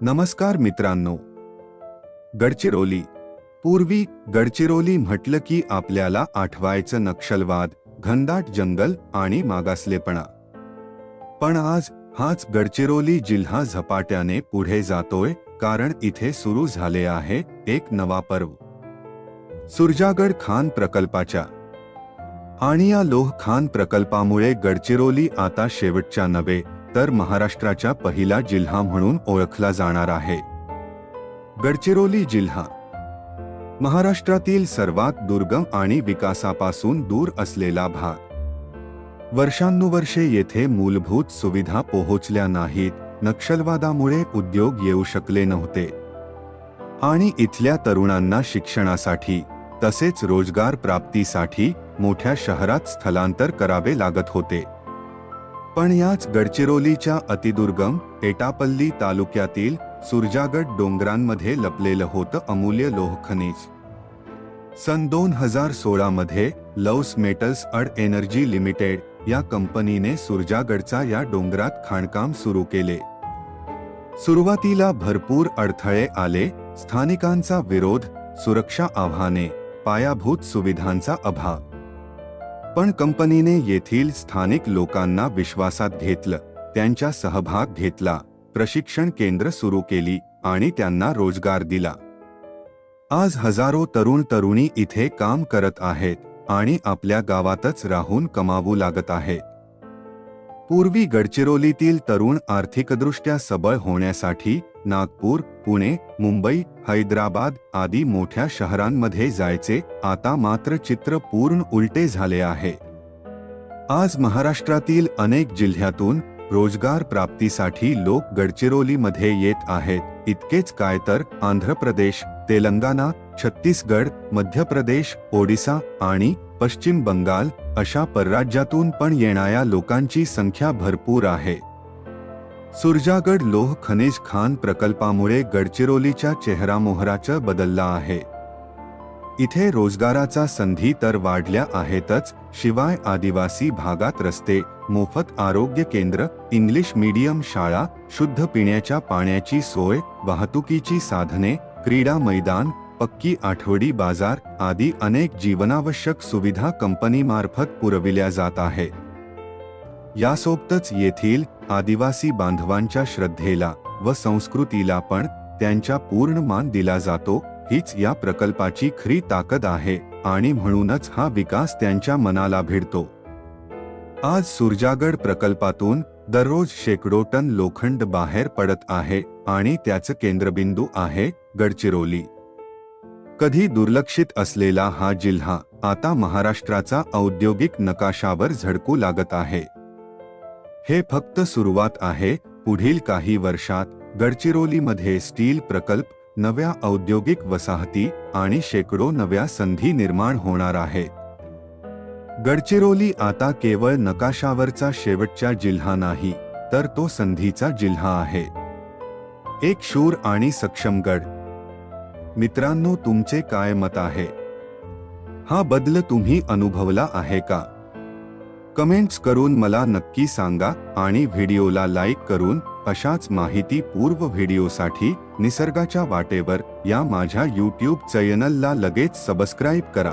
नमस्कार मित्रांनो. गडचिरोली. पूर्वी गडचिरोली म्हटलं की आपल्याला आठवायचं नक्षलवाद घनदाट जंगल आणि मागासलेपणा. पण आज हाच गडचिरोली जिल्हा झपाट्याने पुढे जातोय कारण इथे सुरू झाले आहे एक नवा पर्व. सुरजागड खान प्रकल्पाच्या. आणि या लोह खान प्रकल्पामुळे गडचिरोली आता शेवटच्या नव्हे तर महाराष्ट्राच्या पहिला जिल्हा म्हणून ओळखला जाणार आहे. गडचिरोली जिल्हा. महाराष्ट्रातील सर्वात दुर्गम आणि विकासापासून दूर असलेला भाग. वर्षानुवर्षे येथे मूलभूत सुविधा पोहोचल्या नाहीत नक्षलवादामुळे उद्योग येऊ शकले नव्हते. आणि इथल्या तरुणांना शिक्षणासाठी तसेच रोजगार प्राप्तीसाठी मोठ्या शहरात स्थलांतर करावे लागत होते. पण याच गडचिरोलीच्या अतिदुर्गम एटापल्ली तालुक्यातील सुरजागड डोंगरांमध्ये लपलेलं होतं अमूल्य लोहखनिज सन दोन हजार सोळा मध्ये Lloyds metals and energy limited या कंपनीने सुरजागडचा या डोंगरात खाणकाम सुरू केले. सुरुवातीला भरपूर अडथळे आले स्थानिकांचा विरोध सुरक्षा आव्हाने पायाभूत सुविधांचा अभाव. पण कंपनीने येथील स्थानिक लोकांना विश्वासात घेतलं त्यांचा सहभाग घेतला प्रशिक्षण केंद्र सुरू केली आणि त्यांना रोजगार दिला. आज हजारो तरुण तरुणी इथे काम करत आहेत आणि आपल्या गावातच राहून कमावू लागत आहेत. पूर्वी गडचिरोलीतील तरुण आर्थिकदृष्ट्या सबळ होण्यासाठी नागपूर पुणे मुंबई हैदराबाद आदी मोठ्या शहरांमध्ये जायचे आता मात्र चित्र पूर्ण उलटे झाले आहे. आज महाराष्ट्रातील अनेक जिल्ह्यातून रोजगार प्राप्तीसाठी लोक गडचिरोलीमध्ये येत आहेत. इतकेच काय तर आंध्र प्रदेश तेलंगणा छत्तीसगड मध्य प्रदेश ओडिसा आणि पश्चिम बंगाल अशा परराज्यातून पण येणाऱ्या लोकांची संख्या भरपूर आहे. सुरजागड लोह खनिज खान प्रकल्पामुळे गडचिरोलीच्या चेहरामोहराचं बदलला आहे. इथे रोजगाराचा संधी तर वाढल्या आहेतच शिवाय आदिवासी भागात रस्ते मोफत आरोग्य केंद्र इंग्लिश मीडियम शाळा शुद्ध पिण्याच्या पाण्याची सोय वाहतुकीची साधने क्रीडा मैदान पक्की आठवडी बाजार आदी अनेक जीवनावश्यक सुविधा कंपनीमार्फत पुरविल्या जात आहे. यासोबतच येथील आदिवासी बांधवांच्या श्रद्धेला व संस्कृतीला पण त्यांच्या पूर्ण मान दिला जातो हीच या प्रकल्पाची खरी ताकद आहे आणि म्हणूनच हा विकास त्यांच्या मनाला भिडतो. आज सुरजागड प्रकल्पातून दररोज शेकडो टन लोखंड बाहेर पडत आहे आणि त्याचं केंद्रबिंदू आहे गडचिरोली. कधी दुर्लक्षित असलेला हा जिल्हा आता महाराष्ट्राचा औद्योगिक नकाशावर झडकू लागत आहे. हे फक्त सुरुवात आहे पुढील काही वर्षात गडचिरोलीमध्ये स्टील प्रकल्प नव्या औद्योगिक वसाहती आणि शेकडो नव्या संधी निर्माण होणार आहेत. गडचिरोली आता केवळ नकाशावरचा शेवटचा जिल्हा नाही तर तो संधीचा जिल्हा आहे. एक शूर आणि सक्षम गड. मित्रांनो तुमचे काय मत आहे? हा बदल तुम्ही अनुभवला आहे का? कमेंट्स करून मला नक्की सांगा आणि व्हिडिओला लाईक करून अशाच माहिती पूर्व व्हिडिओसाठी निसर्गाच्या वाटेवर या माझ्या यूट्यूब चॅनलला लगेच सबस्क्राईब करा.